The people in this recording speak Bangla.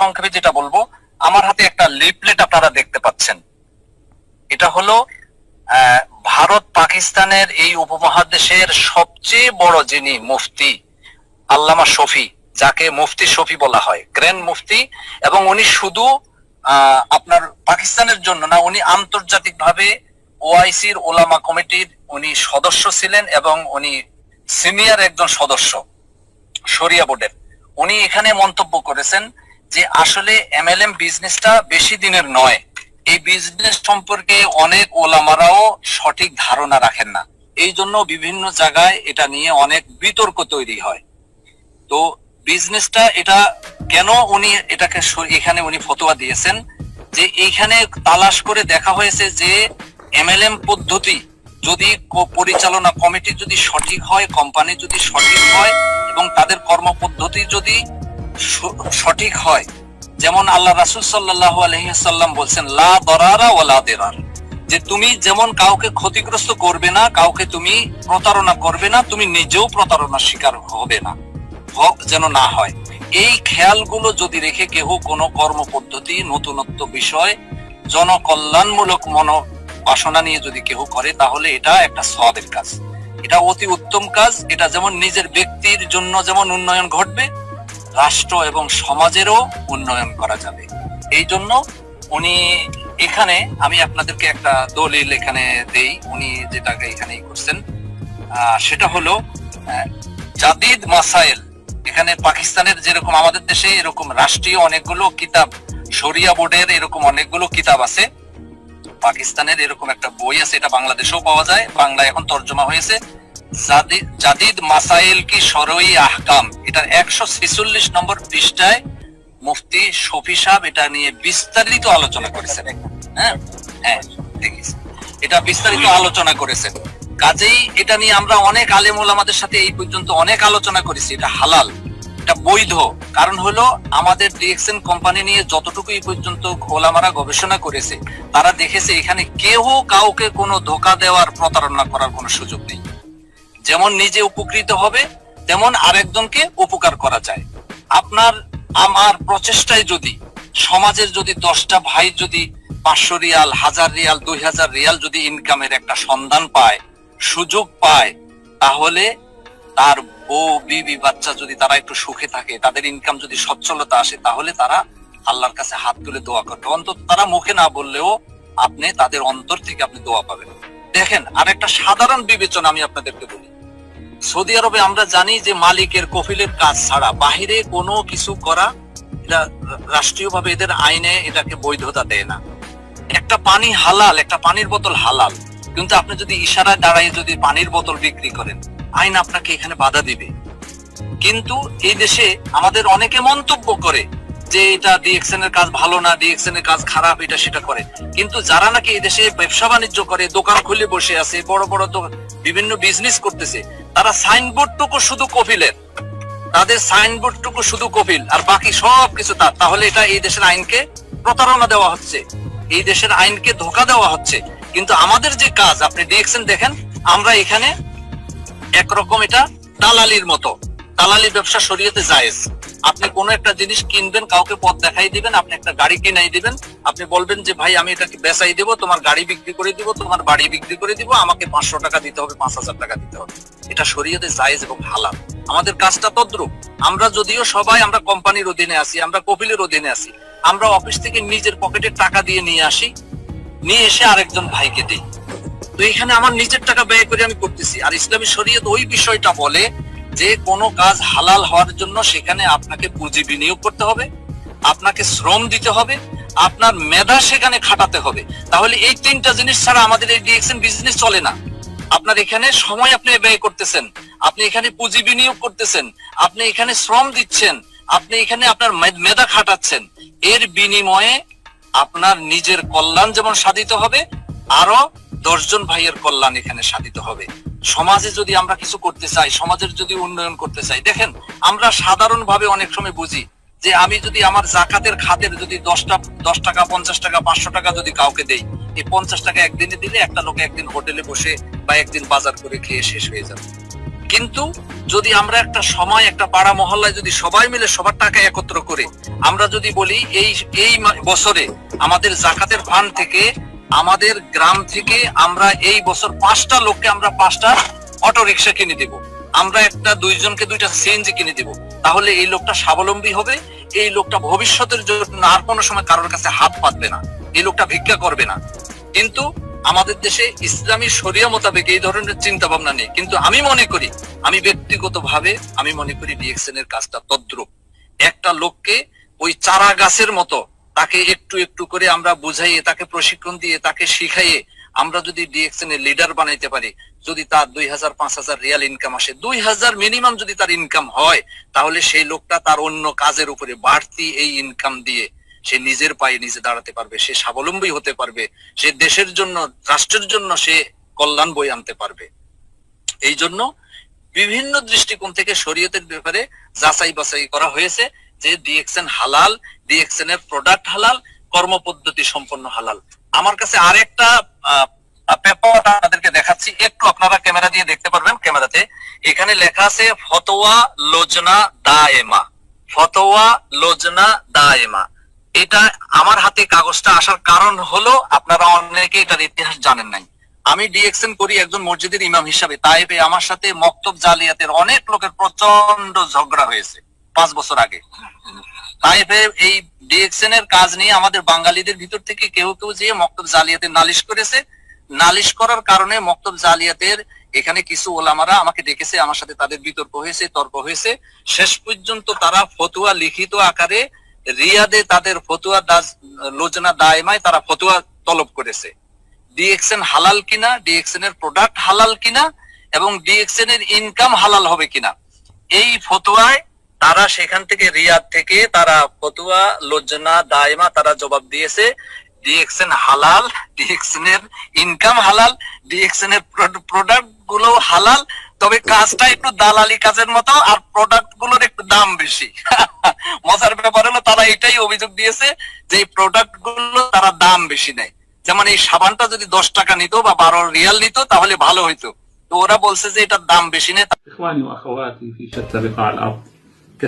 সংক্ষেপে যেটা বলব, আমার হাতে একটা লিফলেট আপনারা দেখতে পাচ্ছেন। এটা হলো ভারত পাকিস্তানের এই উপমহাদেশের সবচেয়ে বড় যিনি মুফতি, আল্লামা শফি, যাকে মুফতি শফি বলা হয় গ্র্যান্ড মুফতি, এবং উনি শুধু আপনার পাকিস্তানের জন্য না, উনি আন্তর্জাতিকভাবে ওআইসির ওলামা কমিটির উনি সদস্য ছিলেন এবং উনি সিনিয়র একজন সদস্য, শরিয়া বোর্ডের। উনি এখানে মন্তব্য করেছেন যে আসলে এমএলএম বিজনেসটা বেশি দিনের নয়, এই বিজনেস সম্পর্কে অনেক ওলামারাও সঠিক ধারণা রাখেন না। এই জন্য বিভিন্ন জায়গায় এটা নিয়ে অনেক বিতর্ক তৈরি হয়। তো বিজনেসটা এটা কেন উনি এটাকে এখানে উনি ফতোয়া দিয়েছেন যে এইখানে তালাশ করে দেখা হয়েছে যে এমএলএম পদ্ধতি যদি পরিচালনা কমিটি যদি সঠিক হয়, কোম্পানি যদি সঠিক হয় এবং তাদের কর্মপদ্ধতি যদি সঠিক হয়। যেমন আল্লাহ রাসুল সাল্লাহ আলহিসাল্লাম বলছেন, লা দরারা ও লা দেরার। যে তুমি যেমন কাউকে ক্ষতিগ্রস্ত করবে না, কাউকে তুমি প্রতারণা করবে না, তুমি নিজেও প্রতারণার শিকার হবে না। হ- যেন না হয়। এই খেয়ালগুলো যদি রেখে কেহ কোনো কর্মপদ্ধতি, নতুনত্ব বিষয়, জনকল্যাণমূলক মন বাসনা নিয়ে যদি কেহ করে, তাহলে এটা একটা সবের কাজ। এটা অতি উত্তম কাজ। এটা যেমন নিজের ব্যক্তির জন্য যেমন উন্নয়ন ঘটবে রাষ্ট্র এবং সমাজেরও উন্নয়ন করা যাবে। এই জন্য উনি এখানে, আমি আপনাদেরকে একটা দলিল এখানে দেই। উনি যেটাকে এখানে করছেন সেটা হলো জাদিদ মাসাইল এখানে পাকিস্তানের যেরকম আমাদের দেশে এরকম রাষ্ট্রীয় অনেকগুলো কিতাব, শরিয়া বোর্ডের এরকম অনেকগুলো কিতাব আছে। পাকিস্তানের এরকম একটা বই আছে, এটা বাংলাদেশেও পাওয়া যায়। বাংলা এখন তর্জমা হয়েছে। জাদিদ মাসাইল কি সরই আহকাম? একশো ছেচল্লিশ নম্বর পৃষ্ঠায় মুফতি শফি সাহেব এটা নিয়ে বিস্তারিত আলোচনা করেছেন হ্যাঁ? হ্যাঁ এটা বিস্তারিত আলোচনা করেছেন। কাজেই এটা নিয়ে আমরা অনেক আলেম ওলামাদের সাথে এই পর্যন্ত অনেক আলোচনা করেছি। এটা হালাল এটা বৈধ। কারণ হলো আমাদের ডিএক্সএন কোম্পানি নিয়ে যতটুকু এই পর্যন্ত ওলামারা গবেষণা করেছে তারা দেখেছে এখানে কেউ কাউকে কোনো ধোকা দেওয়ার প্রতারণা করার কোনো সুযোগ নেই। যেমন নিজে উপকৃত হবে, তেমন আরেকজনকে উপকার করা যায়। আপনার, আমার প্রচেষ্টায় যদি, সমাজের যদি দশটা ভাই যদি পাঁচশো রিয়াল, হাজার রিয়াল, দুই হাজার রিয়াল যদি ইনকামের একটা সন্ধান পায়, সুযোগ পায়, তাহলে তার বউ, বিবি, বাচ্চা যদি তারা একটু সুখে থাকে, তাদের ইনকাম যদি সচ্ছলতা আসে, তাহলে তারা আল্লাহর কাছে হাত তুলে দোয়া করবে। অন্তত তারা মুখে না বললেও আপনি তাদের অন্তর থেকে আপনি দোয়া পাবেন। দেখেন, আর একটা সাধারণ বিবেচনা আমি আপনাদেরকে বলি। সৌদি আরবে আমরা জানি যে মালিকের কফিলের কাজ ছাড়া বাহিরে কোনো কিছু করা এটা রাষ্ট্রীয়ভাবে এদের আইনে এটাকে বৈধতা দেয় না। একটা পানি হালাল, একটা পানির বোতল হালাল। কিন্তু আপনি যদি ইশারায় দাঁড়ায় যদি পানির বোতল বিক্রি করেন, আইন আপনাকে এখানে বাধা দিবে। কিন্তু এই দেশে আমাদের অনেকে মন্তব্য করে যে এটা ডিএক্সএন এর কাজ ভালো না ডিএক্সএন এর কাজ খারাপ, এটা সেটা করে। কিন্তু যারা নাকি এই দেশে ব্যবসা বাণিজ্য করে, দোকান খুলে বসে আছে, বড় বড় দো- বিভিন্ন বিজনেস করতেছে, তারা সাইনবোর্ড টুকু শুধু কফিলের তাদের সাইনবোর্ড টুকু শুধু কপিল, আর বাকি সব কিছু তার। তাহলে এটা এই দেশের আইনকে প্রতারণা দেওয়া হচ্ছে। এই দেশের আইনকে ধোকা দেওয়া হচ্ছে। কিন্তু আমাদের যে কাজ, আপনি ডিএক্সএন দেখেন, আমরা এখানে একরকম এটা দালালির মতো। দালালি ব্যবসা শরীয়তে জায়েজ। আপনি কোন একটা জিনিস কিনবেন, কাউকে পথ দেখাই দিবেন, আপনি একটা গাড়ি কিনাই দিবেন। আপনি বলবেন যে, ভাই, আমি এটাকে বেচাই দেবো, তোমার গাড়ি বিক্রি করে দিব, তোমার বাড়ি বিক্রি করে দিব, আমাকে পাঁচশো টাকা দিতে হবে, পাঁচ হাজার টাকা দিতে হবে। এটা শরীয়তে জায়েজ এবং হালাল। আমাদের কাজটা তদ্রুপ। আমরা যদিও সবাই, আমরা কোম্পানির অধীনে আছি, আমরা কপিলের অধীনে আছি, আমরা অফিস থেকে নিজের পকেটে টাকা দিয়ে নিয়ে আসি, নিয়ে এসে আরেকজন ভাইকে দিই। তো এখানে আমার নিজের টাকা ব্যয় করে আমি করতেছি। আর ইসলামী শরীয়ত ওই বিষয়টা বলে যে কোনো কাজ হালাল হওয়ার জন্য সেখানে আপনাকে পুঁজি বিনিয়োগ করতে হবে, আপনাকে শ্রম দিতে হবে, আপনার মেধা সেখানে খাটাতে হবে। তাহলে এই তিনটা জিনিস ছাড়া আমাদের এই ডিএক্সএন বিজনেস চলে না। আপনার এখানে সময় আপনি ব্যয় করতেছেন, আপনি এখানে পুঁজি বিনিয়োগ করতেছেন, আপনি এখানে শ্রম দিচ্ছেন, আপনি এখানে আপনার মেধা খাটাচ্ছেন। এর বিনিময়ে আপনার নিজের কল্যাণ যেমন সাধিত হবে, আরও দশজন ভাইয়ের কল্যাণ এখানে সাধিত হবে। সমাজে যদি আমরা কিছু করতে চাই, সমাজের যদি উন্নয়ন করতে চাই, দেখেন, আমরা সাধারণ ভাবে অনেক সময় বুঝি যে আমি যদি আমার জাকাতের খাতের যদি দশটা, দশ টাকা, পঞ্চাশ টাকা, পাঁচশো টাকা যদি কাউকে দেই, এই পঞ্চাশ টাকা একদিনে দিলে একটা লোক একদিন হোটেলে বসে বা একদিন বাজার করে খেয়ে শেষ হয়ে যাবে। কিন্তু যদি আমরা একটা সময়, একটা পাড়া মহল্লায় যদি সবাই মিলে সবার টাকা একত্র করে, আমরা যদি বলি এই এই বছরে আমাদের জাকাতের ফান্ড থেকে আমাদের গ্রাম থেকে আমরা এই বছর পাঁচটা লোককে আমরা পাঁচটা অটো রিক্সা কিনে দেব। আমরা একটা দুইজনকে দুইটা সিএনজি কিনে দেব। তাহলে এই লোকটা স্বাবলম্বী হবে, এই লোকটা ভবিষ্যতের জন্য আর কোনো সময় কারোর কাছে হাত পাতবে না, এই লোকটা ভিক্ষা করবে না। কিন্তু আমাদের দেশে ইসলামী শরিয়া মোতাবেক এই ধরনের চিন্তা ভাবনা নেই। কিন্তু আমি মনে করি, আমি ব্যক্তিগতভাবে আমি মনে করি ডিএক্সএন এর কাজটা তদ্রুপ। একটা লোককে ওই চারা গাছের মতো তাকে একটু একটু করে আমরা বুঝাইয়ে, তাকে প্রশিক্ষণ দিয়ে, তাকে শিখাইয়ে আমরা যদি ডিএক্সএন এর লিডার বানাইতে পারি, যদি তার দুই হাজার, পাঁচ হাজার রিয়াল ইনকাম আসে, দুই হাজার মিনিমাম যদি তার ইনকাম হয়, তাহলে সেই লোকটা তার অন্য কাজের উপরে বাড়তি এই ইনকাম দিয়ে সে নিজের পায়ে নিজে দাঁড়াতে পারবে, সে স্বাবলম্বী হতে পারবে, সে দেশের জন্য, রাষ্ট্রের জন্য সে কল্যাণ বই আনতে পারবে। এই জন্য বিভিন্ন দৃষ্টিকোণ থেকে শরীয়তের ব্যাপারে যাচাই বাছাই করা হয়েছে। যে ডিএক্সএন হালাল ডিএক্সএন এর প্রোডাক্ট হালাল কর্মপদ্ধতি সম্পন্ন হালাল। আমার কাছে আরেকটা পেপার আপনাদেরকে দেখাচ্ছি। একটু আপনারা ক্যামেরা দিয়ে দেখতে পারবেন ক্যামেরাতে। এখানে লেখা আছে, ফতোয়া লোজনা দায়েমা। ফতোয়া লোজনা দায়েমা। এটা আমার হাতে কাগজটা আসার কারণ হলো, আপনারা অনেকে এটার ইতিহাস জানেন নাই। আমি ডিএক্সএন করি একজন মসজিদের ইমাম হিসাবে। তাইবে আমার সাথে মক্তব জালিয়াতের অনেক লোকের প্রচণ্ড ঝগড়া হয়েছে। পাঁচ বছর আগে। তাইবে এই ডিএক্সএন এর কাজ নিয়ে আমাদের বাঙালিদের ভিতর থেকে কেউ কেউ যে মক্তব জালিয়াতের নালিশ করেছে, নালিশ করার কারণে মক্তব জালিয়াতের এখানে কিছু ওলামারা আমাকে ডেকেছে, আমার সাথে তাদের বিতর্ক হয়েছে, তর্ক হয়েছে। শেষ পর্যন্ত তারা ফতুয়া লিখিত আকারে রিয়াদে তাদের ফতুয়া দাস- লোজনা দায়মায় তারা ফতুয়া তলব করেছে। ডিএক্সএন হালাল কিনা ডিএক্সএন এর প্রোডাক্ট হালাল কিনা, এবং ডিএক্সএন এর ইনকাম হালাল হবে কিনা, এই ফতুয়ায় তারা সেখান থেকে রিয়াদ থেকে তারা ফতুয়া, লজ্জনা, দায়মা তারা জবাব দিয়েছে। ডিএক্সএন হালাল ডিএক্সএন এর ইনকাম হালাল ডিএক্সএন এর প্রোডাক্টগুলো হালাল। তবে কাজটা একটু দালালি কাজের মতো, আর প্রোডাক্টগুলোর একটু দাম বেশি। মজার ব্যাপার হলো তারা এটাই অভিযোগ দিয়েছে যে প্রোডাক্টগুলো তারা দাম বেশি নেয়। যেমন এই সাবানটা যদি দশ টাকা নিত বা বারো রিয়াল নিত, তাহলে ভালো হইতো। তো ওরা বলছে যে এটার দাম বেশি নেই